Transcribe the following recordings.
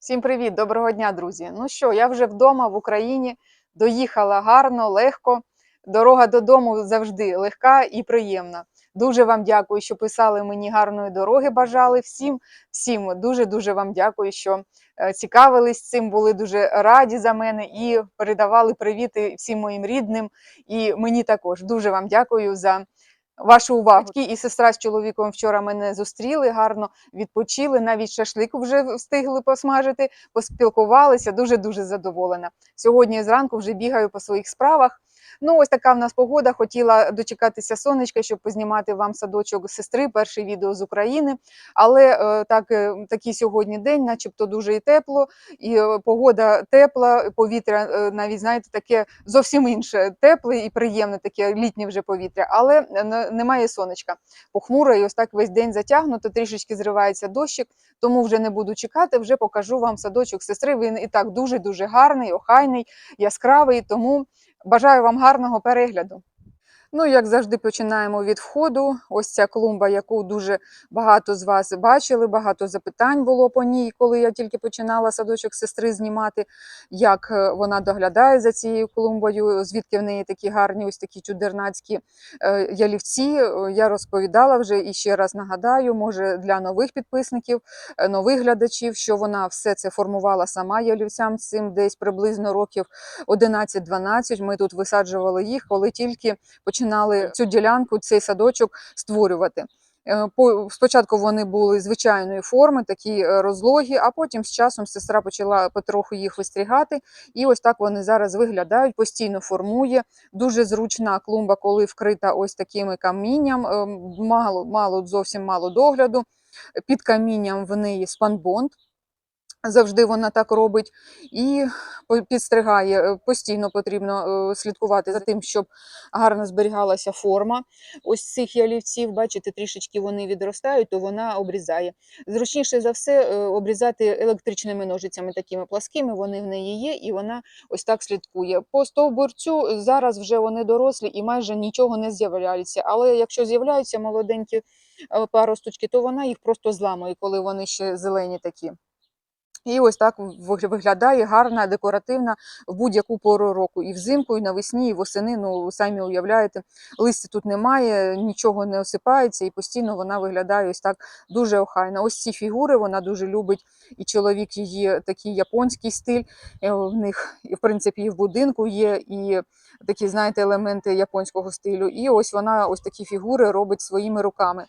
Всім привіт, доброго дня, друзі. Ну що, я вже вдома в Україні, доїхала гарно, легко. Дорога додому завжди легка і приємна. Дуже вам дякую, що писали мені гарної дороги. Бажали всім. Всім дуже дуже вам дякую, що е, цікавились цим, були дуже раді за мене і передавали привіти всім моїм рідним. І мені також дуже вам дякую за вашу увагу. Батьки і сестра з чоловіком вчора мене зустріли гарно відпочили, навіть шашлик вже встигли посмажити, поспілкувалися. Дуже дуже задоволена. Сьогодні зранку вже бігаю по своїх справах. Ну, ось така в нас погода. Хотіла дочекатися сонечка, щоб познімати вам садочок сестри, перше відео з України. Але е, так, е, такий сьогодні день, начебто дуже і тепло, і е, погода тепла, повітря навіть знаєте, таке зовсім інше, тепле і приємне, таке літнє вже повітря, але не- немає сонечка. Похмуро, і ось так весь день затягнуто, трішечки зривається дощик, тому вже не буду чекати, вже покажу вам садочок сестри. Він і так дуже-дуже гарний, охайний, яскравий, тому бажаю вам гарного перегляду. Ну, як завжди, починаємо від входу. Ось ця клумба, яку дуже багато з вас бачили, багато запитань було по ній, коли я тільки починала садочок сестри знімати, як е, вона доглядає за цією клумбою, звідки в неї такі гарні, ось такі чудернацькі е, ялівці. Е, Я розповідала вже і ще раз нагадаю, може для нових підписників, нових глядачів, що вона все це формувала сама ялівцям цим десь приблизно років 11-12. Ми тут висаджували їх, коли тільки починали цю ділянку, цей садочок створювати. Е, Спочатку вони були звичайної форми, такі е, розлогі, а потім з часом сестра почала потроху їх вистрігати. І ось так вони зараз виглядають, постійно формує. Дуже зручна клумба, коли вкрита ось такими камінням. е, Мало, мало зовсім мало догляду. Під камінням в неї спанбонд. Завжди вона так робить і підстригає. Е, Постійно потрібно е, слідкувати за тим, щоб гарно зберігалася форма. Ось цих ялівців, бачите, трішечки вони відростають, то вона обрізає. Зручніше за все е, обрізати електричними ножицями, такими пласкими, вони в неї є, і вона ось так слідкує. По стовбурцю зараз вже вони дорослі і майже нічого не з'являється. Але якщо з'являються молоденькі паросточки, то вона їх просто зламує, коли вони ще зелені такі. І ось так виглядає гарна, декоративна в будь-яку пору року. І взимку, і навесні, і восени. Ну, самі уявляєте, листя тут немає, нічого не осипається, і постійно вона виглядає ось так дуже охайно. Ось ці фігури вона дуже любить, і чоловік її такий японський стиль. е, В них, в принципі, і в будинку є, і такі, знаєте, елементи японського стилю. І ось вона ось такі фігури робить своїми руками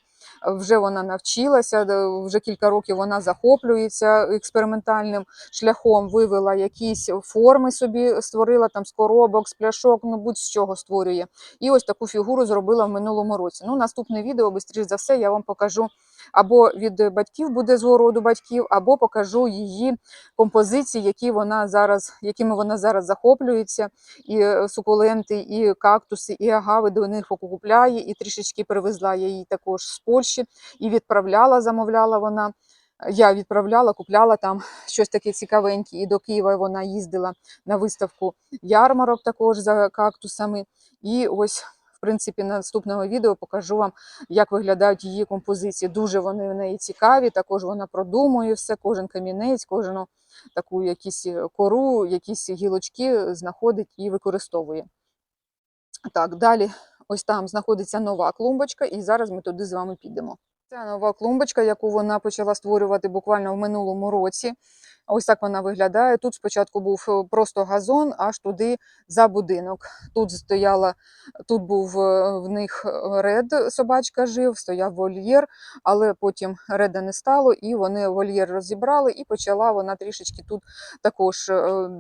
вже вона навчилася, вже кілька років вона захоплюється експериментальним шляхом, вивела якісь форми собі, створила там з коробок, з пляшок, ну будь-з чого створює. І ось таку фігуру зробила в минулому році. Ну, наступне відео, швидше за все, я вам покажу або від батьків буде з городу батьків, або покажу її композиції, які вона зараз, якими вона зараз захоплюється і е, сукуленти, і кактуси, і агави до них покупляє, і трішечки привезла я її також з Польщі і відправляла, замовляла вона. Я відправляла, купляла там щось таке цікавеньке. І до Києва вона їздила на виставку ярмарок також за кактусами. І ось, в принципі, наступного відео покажу вам, як виглядають її композиції. Дуже вони в неї цікаві. Також вона продумує все, кожен камінець, кожну таку якісь е, кору, якісь гілочки знаходить і використовує. Так, далі ось там знаходиться нова клумбочка, і зараз ми туди з вами підемо. Це нова клумбочка, яку вона почала створювати буквально в минулому році. Ось так вона виглядає. Тут спочатку був е, просто газон, аж туди за будинок. Тут стояла, тут був е, в них е, ред, собачка жив, стояв вольєр, але потім реда не стало, і вони вольєр розібрали, і почала вона трішечки тут також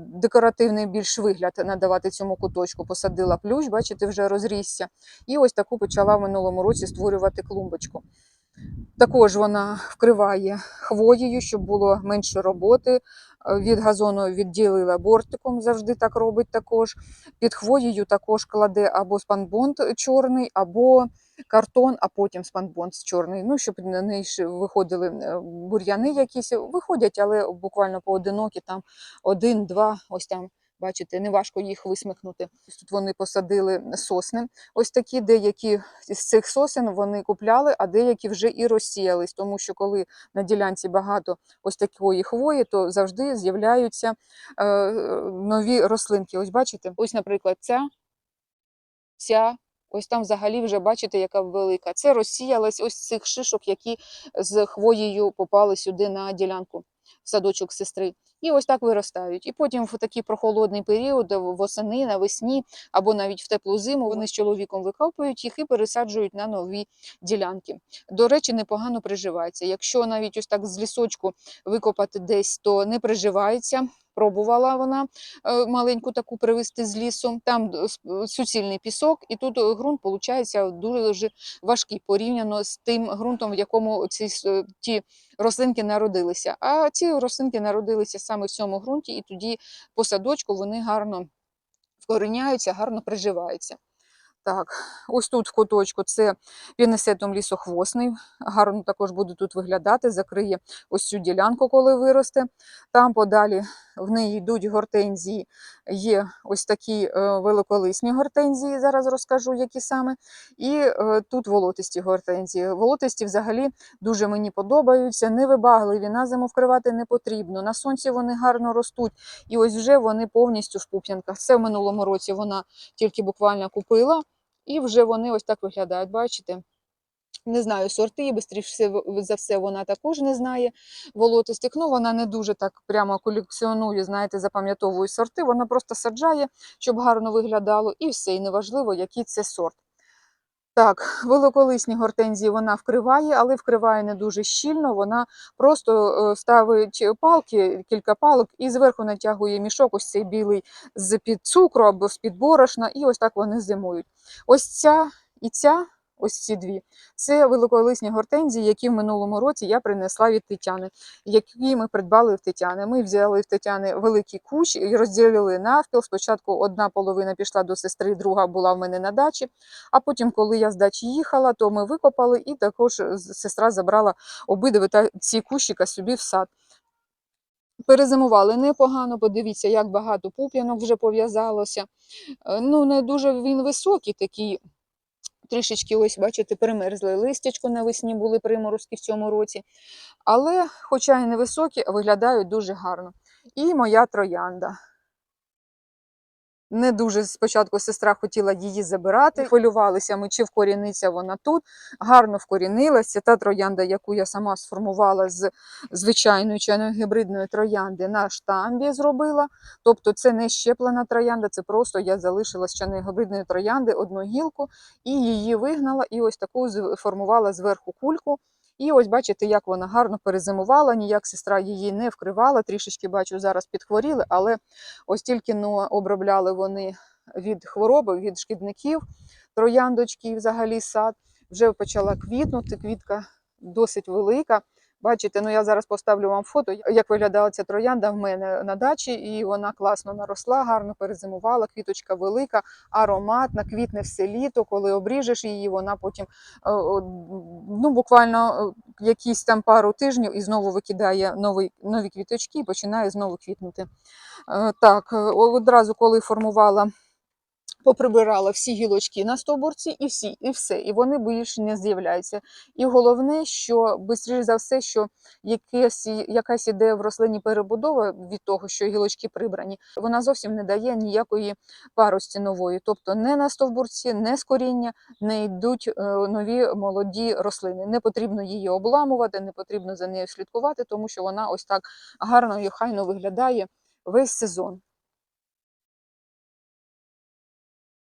декоративний більш вигляд надавати цьому куточку. Посадила плющ, бачите, вже розрісся. І ось таку почала в минулому році створювати клумбочку. Також вона вкриває хвоєю, щоб було менше роботи. Е, Від газону відділила бортиком, завжди так робить також. Під хвоєю також кладе або спанбонд чорний, або картон, а потім спанбонд чорний. Ну, щоб неї виходили е, бур'яни якісь. Виходять, але буквально поодинокі, там один-два, ось там Бачите, неважко їх висмикнути. Тут вони посадили сосни. Ось такі деякі з цих сосен вони купляли, а деякі вже і розсіялись, тому що коли на ділянці багато ось такої хвої, то завжди з'являються е, нові рослинки. Ось бачите, ось, наприклад, ця, ця. Ось там взагалі вже бачите, яка велика. Це розсіялась ось цих шишок, які з хвоєю попали сюди на ділянку в садочок сестри. І ось так виростають. І потім в такий прохолодний період, восени, навесні або навіть в теплу зиму, вони з чоловіком викопують їх і пересаджують на нові ділянки. До речі, непогано приживається. Якщо навіть ось так з лісочку викопати десь, то не приживається. Пробувала вона е, маленьку таку привезти з лісу. Там суцільний пісок, і тут е, ґрунт виходить дуже важкий порівняно з тим ґрунтом, в якому ці ті рослинки народилися. А ці рослинки народилися саме в цьому ґрунті, і тоді по садочку вони гарно вкореняються, гарно приживаються. Так, ось тут в куточку це пінесетом лісохвосний. Гарно також буде тут виглядати, закриє ось цю ділянку, коли виросте. Там подалі в неї йдуть гортензії. Є ось такі е, великолисні гортензії, зараз розкажу, які саме. І е, тут волотисті гортензії. Волотисті взагалі дуже мені подобаються, невибагливі, на зиму вкривати не потрібно. На сонці вони гарно ростуть. І ось вже вони повністю в пуп'янках. Це в минулому році вона тільки буквально купила, і вже вони ось так виглядають. Бачите? Не знаю сорти, бистріше за все вона також не знає волотистих. Ну, вона не дуже так прямо колекціонує, знаєте, запам'ятовує сорти. Вона просто саджає, щоб гарно виглядало, і все, і неважливо, який це сорт. Так, великолисні гортензії вона вкриває, але вкриває не дуже щільно. Вона просто е, ставить палки, кілька палок, і зверху натягує мішок, ось цей білий з-під цукру або з-під борошна, і ось так вони зимують. Ось ця і ця, ось ці дві, це великолисні гортензії, які в минулому році я принесла від Тетяни, які ми придбали в Тетяни. Ми взяли в Тетяни великий кущ і розділили навпіл. Спочатку одна половина пішла до сестри, друга була в мене на дачі. А потім, коли я з дачі їхала, то ми викопали, і також сестра забрала обидві ці кущика собі в сад. Перезимували непогано, подивіться, як багато пуп'янок вже пов'язалося. Е, Ну, не дуже він високий, такий, трішечки, ось, бачите, примерзли листячко навесні, були приморозки в цьому році. Але, хоча і невисокі, виглядають дуже гарно. І моя троянда. Не дуже спочатку сестра хотіла її забирати. Хвилювалися ми, чи вкоріниться вона тут. Гарно вкорінилася. Та троянда, яку я сама сформувала з звичайної чи не гібридної троянди, на штамбі зробила. Тобто це не щеплена троянда, це просто я залишила з чайної гібридної троянди одну гілку і її вигнала, і ось таку формувала зверху кульку. І ось бачите, як вона гарно перезимувала, ніяк сестра її не вкривала. Трішечки бачу, зараз підхворіли, але ось тільки ну, обробляли вони від хвороби, від шкідників, трояндочки і взагалі сад. Вже почала квітнути, квітка досить велика. Бачите, ну я зараз поставлю вам фото, як виглядала ця троянда в мене на дачі, і вона класно наросла, гарно перезимувала, квіточка велика, ароматна, квітне все літо. Коли обріжеш її, вона потім е, ну, буквально е, якісь там пару тижнів і знову викидає нові, нові квіточки і починає знову квітнути. Е, Так, одразу, коли формувала, поприбирала всі гілочки на стовбурці і всі, і все. І вони більше не з'являються. І головне, що швидше за все, що якась, якась іде в рослині перебудова від того, що гілочки прибрані, вона зовсім не дає ніякої парості нової. Тобто не на стовбурці, не з коріння не йдуть е, нові молоді рослини. Не потрібно її обламувати, не потрібно за нею слідкувати, тому що вона ось так гарно і охайно виглядає весь сезон.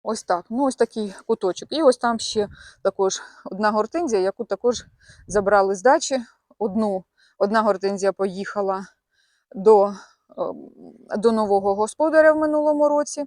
Ось так. Ну, ось такий куточок. І ось там ще також одна гортензія, яку також забрали з дачі. Одну, одна гортензія поїхала до, ем, до нового господаря в минулому році.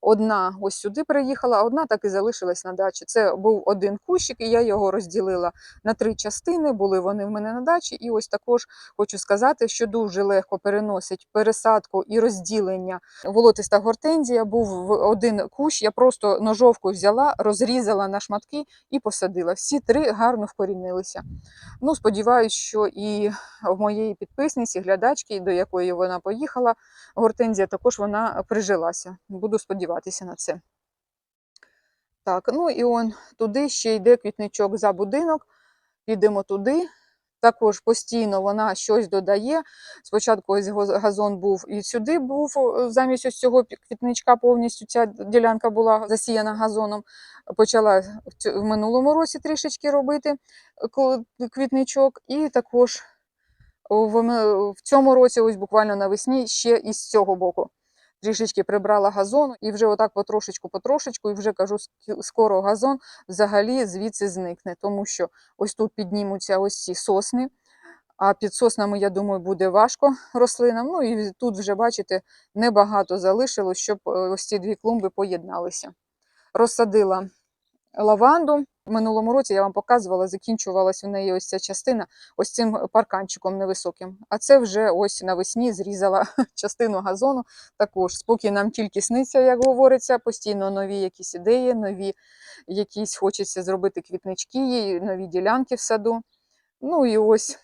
Одна ось сюди приїхала, одна так і залишилась на дачі. Це був один кущик, і я його розділила на три частини. Були вони в мене на дачі. І ось також хочу сказати, що дуже легко переносить пересадку і розділення. Волотиста гортензія був один кущ. Я просто ножовку взяла, розрізала на шматки і посадила. Всі три гарно вкорінилися. Ну, сподіваюсь, що і в моєї підписниці, глядачки, до якої вона поїхала, гортензія також вона прижилася. Буду сподіватися на це. Так, ну і он туди ще йде квітничок за будинок. Підемо туди. Також постійно вона щось додає. Спочатку ось газон був і сюди був замість ось цього квітничка повністю ця ділянка була засіяна газоном. Почала в минулому році трішечки робити е, квітничок, і також в цьому році, ось буквально навесні, ще із цього боку. Трішечки прибрала газон, і вже отак потрошечку, потрошечку, і вже кажу, скоро газон взагалі звідси зникне, тому що ось тут піднімуться ось ці сосни, а під соснами, я думаю, буде важко рослинам. Ну і тут вже, бачите, небагато залишилось, щоб е, ось ці дві клумби поєдналися. Розсадила лаванду. Минулому році я вам показувала, закінчувалась у неї ось ця частина ось цим парканчиком невисоким. А це вже ось навесні зрізала частину газону. Також спокій нам тільки сниться, як говориться, постійно нові якісь ідеї, нові якісь хочеться зробити квітнички, нові ділянки в саду. Ну і ось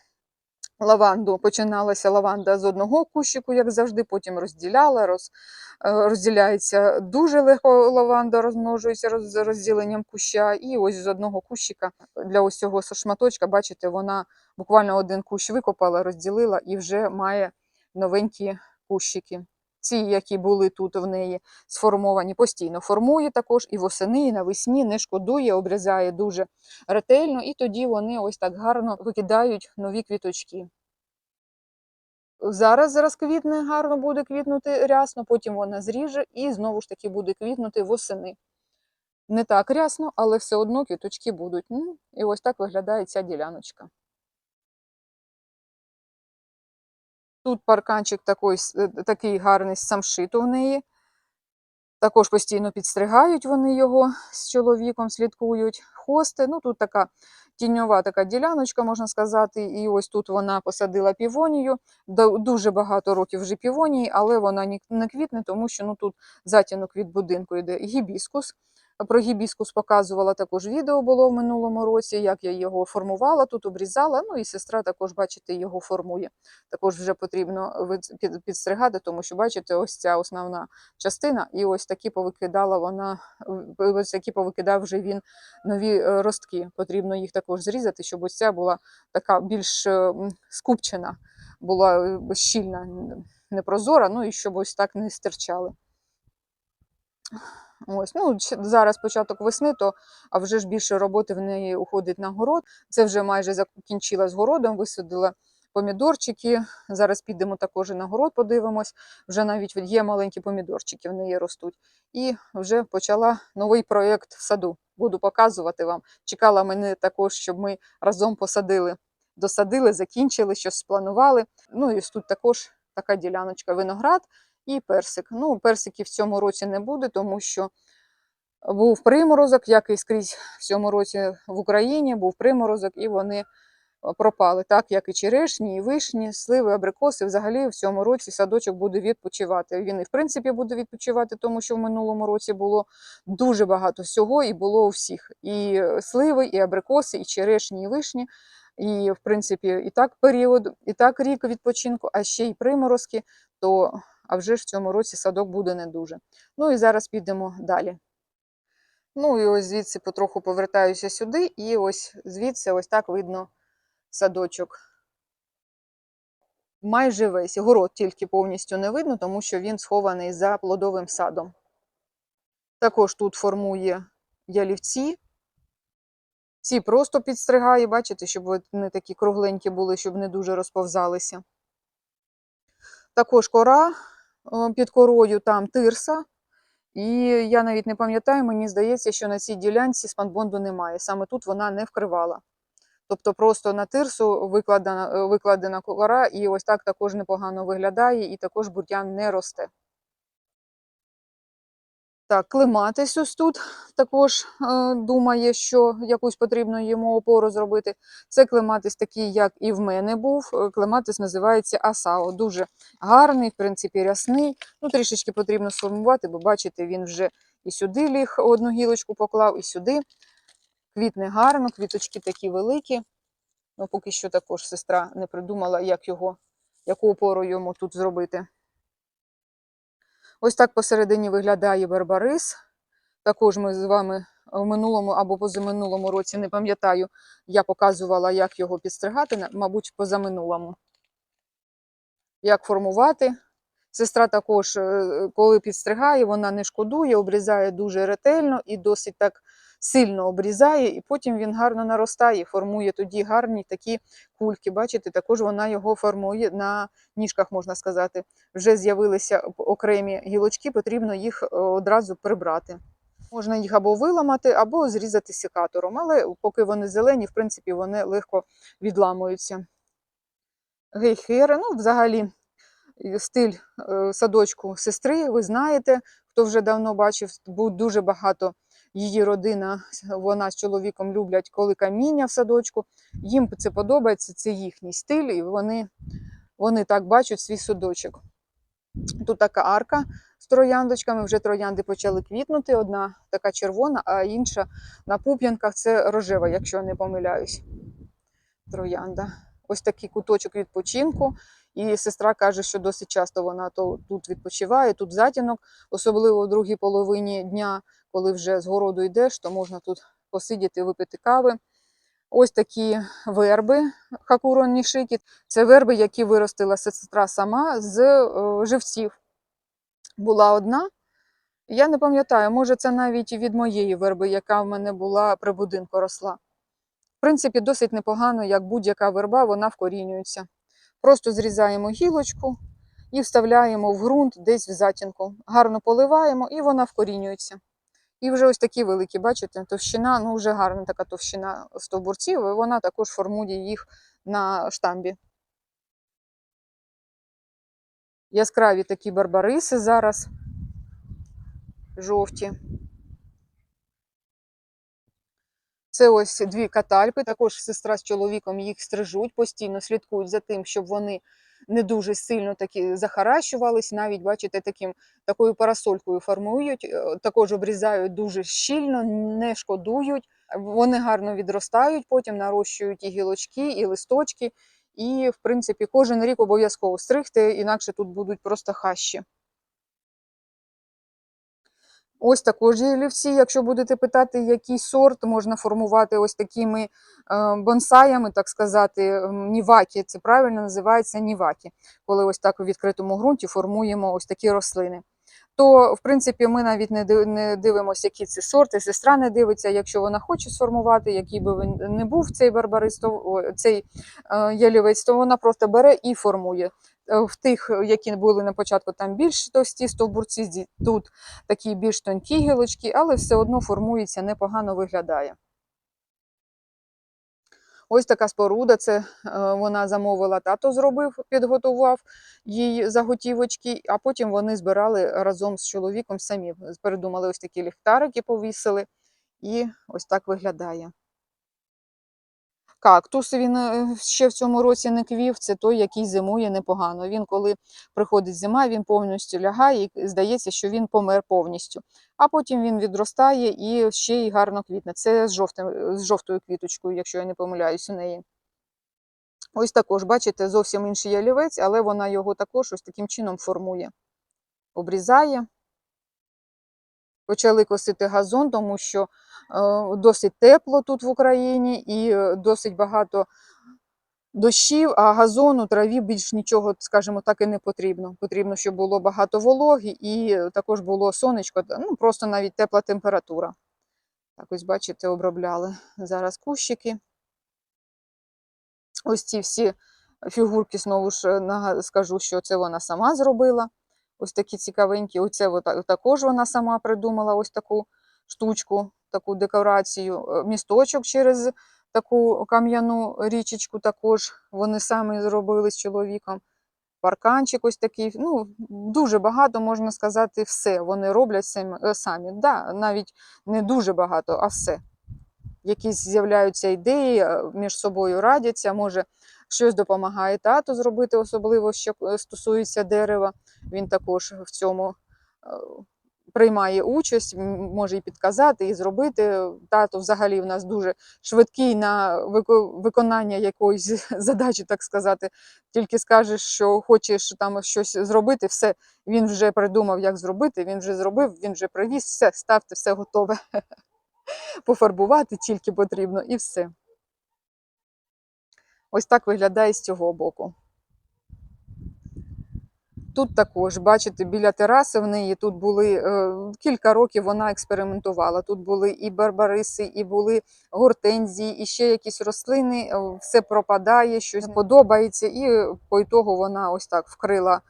лаванду. Починалася лаванда з одного кущику, як завжди, потім розділяла, роз, е, розділяється дуже легко лаванда розмножується роз, розділенням куща. І ось з одного кущика для ось цього шматочка, бачите, вона буквально один кущ викопала, розділила і вже має новенькі кущики. Ці, які були тут в неї сформовані, постійно формує також і восени, і навесні, не шкодує, обрізає дуже ретельно, і тоді вони ось так гарно викидають нові квіточки. Зараз розквітне, гарно буде квітнути рясно, потім вона зріже і знову ж таки буде квітнути восени. Не так рясно, але все одно квіточки будуть. Ну, і ось так виглядає ця діляночка. Тут парканчик такий, е, такий гарний з самшиту в неї. Також постійно підстригають вони його з чоловіком, слідкують. Хости. Ну, тут така тіньова така діляночка, можна сказати. І ось тут вона посадила півонію. Дуже багато років вже півонії, але вона не квітне, тому що ну, тут затінок від будинку йде гібіскус. Про гібіскус показувала також відео було в минулому році, як я його формувала, тут обрізала. Ну і сестра також, бачите, його формує. Також вже потрібно підстригати, тому що, бачите, ось ця основна частина, і ось такі повикидала вона, ось такі повикидав вже він нові е, ростки. Потрібно їх також зрізати, щоб ось ця була така більш е, скупчена, була е, щільна, непрозора, ну і щоб ось так не стирчали. Ось, ну, зараз початок весни, то а вже ж більше роботи в неї уходить на город. Це вже майже закінчила з городом, висадила помідорчики. Зараз підемо також на город, подивимось. Вже навіть є маленькі помідорчики, в неї ростуть. І вже почала новий проєкт в саду. Буду показувати вам. Чекала мене також, щоб ми разом посадили. Досадили, закінчили, щось спланували. Ну і тут також така діляночка виноград і персик. Ну, персиків в цьому році не буде, тому що був приморозок, як і скрізь в цьому році в Україні, був приморозок, і вони е, пропали, так як і черешні, і вишні, сливи, абрикоси. Взагалі в цьому році садочок буде відпочивати. Він і в принципі буде відпочивати, тому що в минулому році було дуже багато всього, і було у всіх. І е, сливи, і абрикоси, і черешні, і вишні. І, в принципі, і так період, і так рік відпочинку, а ще й приморозки, то а вже ж в цьому році садок буде не дуже. Ну і зараз підемо далі. Ну і ось звідси потроху повертаюся сюди, і ось звідси ось так видно садочок. Майже весь. Город тільки повністю не видно, тому що він схований за плодовим садом. Також тут формує ялівці. Ці просто підстригає, бачите, щоб вони такі кругленькі були, щоб не дуже розповзалися. Також кора під корою там тирса. І я навіть не пам'ятаю, мені здається, що на цій ділянці спанбонду немає. Саме тут вона не вкривала. Тобто просто на тирсу викладена, е, викладена кора, і ось так також непогано виглядає, і також бур'ян не росте. Так, клематис ось тут також е, думає, що якусь потрібно йому опору зробити. Це клематис такий, як і в мене був. Е, Клематис називається Асао. Дуже гарний, в принципі, рясний. Ну, трішечки потрібно сформувати, бо бачите, він вже і сюди ліг одну гілочку поклав, і сюди. Квітне гарно, квіточки такі великі. Ну, поки що також сестра не придумала, як його, яку опору йому тут зробити. Ось так посередині виглядає барбарис. Також ми з вами в минулому або позаминулому році, не пам'ятаю, я показувала, як його підстригати, мабуть, позаминулому. Як формувати. Сестра також, е, коли підстригає, вона не шкодує, обрізає дуже ретельно і досить так сильно обрізає, і потім він гарно наростає, формує тоді гарні такі кульки. Бачите, також вона його формує на ніжках, можна сказати. Вже з'явилися окремі гілочки, потрібно їх е, одразу прибрати. Можна їх або виламати, або зрізати секатором, але поки вони зелені, в принципі, вони легко відламуються. Гейхери, ну, взагалі, стиль е, садочку сестри, ви знаєте, хто вже давно бачив, бу- дуже багато її родина, вона з чоловіком люблять, коли каміння в садочку. Їм це подобається, це їхній стиль, і вони, вони так бачать свій садочок. Тут така арка з трояндочками, вже троянди почали квітнути. Одна така червона, а інша на пуп'янках це рожева, якщо я не помиляюсь. Троянда. Ось такий куточок відпочинку. І сестра каже, що досить часто вона то тут відпочиває, тут затінок, особливо в другій половині дня, коли вже з городу йдеш, то можна тут посидіти, випити кави. Ось такі верби хакуро нішики. Це верби, які виростила сестра сама з е, живців. Була одна. Я не пам'ятаю, може, це навіть від моєї верби, яка в мене була при будинку росла. В принципі, досить непогано, як будь-яка верба, вона вкорінюється. Просто зрізаємо гілочку і вставляємо в ґрунт десь в затінку. Гарно поливаємо і вона вкорінюється. І вже ось такі великі, бачите, товщина, ну вже гарна така товщина стовбурців, і вона також формує їх на штамбі. Яскраві такі барбариси зараз, жовті. Це ось дві катальпи. Також сестра з чоловіком їх стрижуть, постійно слідкують за тим, щоб вони не дуже сильно такі захаращувались. Навіть, бачите, таким, такою парасолькою формують, е, також обрізають дуже щільно, не шкодують. Вони гарно відростають, потім нарощують і гілочки, і листочки. І, в принципі, кожен рік обов'язково стригти, інакше тут будуть просто хащі. Ось також є олівці. Якщо будете питати, який сорт можна формувати ось такими е, бонсаями, так сказати, нівакі, це правильно називається нівакі, коли ось так у відкритому ґрунті формуємо ось такі рослини. То, в принципі, ми навіть не дивимося, які це сорти. Сестра не дивиться, якщо вона хоче сформувати, який би він не був цей барбарис, то, о, цей е, ялівець, то вона просто бере і формує. Е, В тих, які були на початку, там більш товсті стовбурці, тут такі більш тонкі гілочки, але все одно формується, непогано виглядає. Ось така споруда, це е, вона замовила, тато зробив, підготував їй заготівочки, а потім вони збирали разом з чоловіком самі. Передумали ось такі ліхтарики, повісили, і ось так виглядає. Кактус він е, ще в цьому році не квів, це той, який зимує непогано. Він, коли приходить зима, він повністю лягає і здається, що він помер повністю. А потім він відростає і ще й гарно квітне. Це з, жовтим, з жовтою квіточкою, якщо я не помиляюсь у неї. Ось також, бачите, зовсім інший ялівець, але вона його також ось таким чином формує. Обрізає. Почали косити газон, тому що е, досить тепло тут в Україні і е, досить багато дощів, а газону, траві більш нічого, скажімо так, і не потрібно. Потрібно, щоб було багато вологи і е, також було сонечко, ну просто навіть тепла температура. Так ось, бачите, обробляли зараз кущики. Ось ці всі фігурки, знову ж скажу, що це вона сама зробила. Ось такі цікавенькі. Оце також вона сама придумала ось таку штучку, таку декорацію. Е, Місточок через таку кам'яну річечку також вони самі зробили з чоловіком. парканчик ось такий. Ну, дуже багато, можна сказати, все. Вони роблять самі. е, самі. Да, навіть не дуже багато, а все. Якісь з'являються ідеї, е, між собою радяться, може, щось допомагає тато зробити, особливо що стосується дерева. Він також в цьому е, приймає участь, може і підказати, і зробити. Тато взагалі в нас дуже швидкий на виконання якоїсь задачі, так сказати. Тільки скажеш, що хочеш там щось зробити, все, він вже придумав, як зробити, він вже зробив, він вже привіз, все, ставте, все готове. Пофарбувати тільки потрібно і все. Ось так виглядає з цього боку. Тут також, бачите, біля тераси в неї тут були е, кілька років вона експериментувала. Тут були і барбариси, і були гортензії, і ще якісь рослини. е, Все пропадає, щось подобається. І по ітогу вона ось так вкрила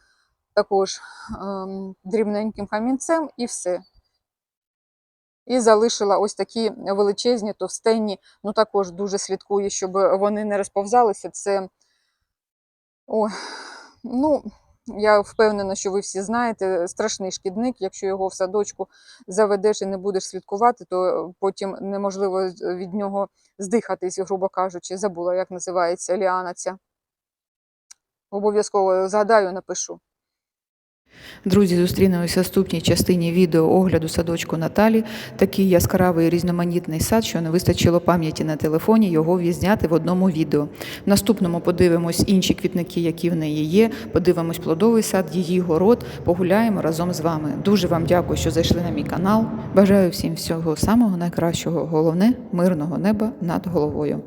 також ем, дрібненьким камінцем і все. І залишила ось такі величезні, товстенні, ну також дуже слідкує, щоб вони не розповзалися. Це, Ой, ну, я впевнена, що ви всі знаєте, страшний шкідник. Якщо його в садочку заведеш і не будеш слідкувати, то потім неможливо від нього здихатись, грубо кажучи. Забула, як називається ліана ця. Обов'язково згадаю, напишу. Друзі, зустрінемося в наступній частині відео огляду садочку Наталі. Такий яскравий різноманітний сад, що не вистачило пам'яті на телефоні його візняти в одному відео. В наступному подивимось інші квітники, які в неї є. Подивимось плодовий сад, її город. Погуляємо разом з вами. Дуже вам дякую, що зайшли на мій канал. Бажаю всім всього самого найкращого. Головне мирного неба над головою.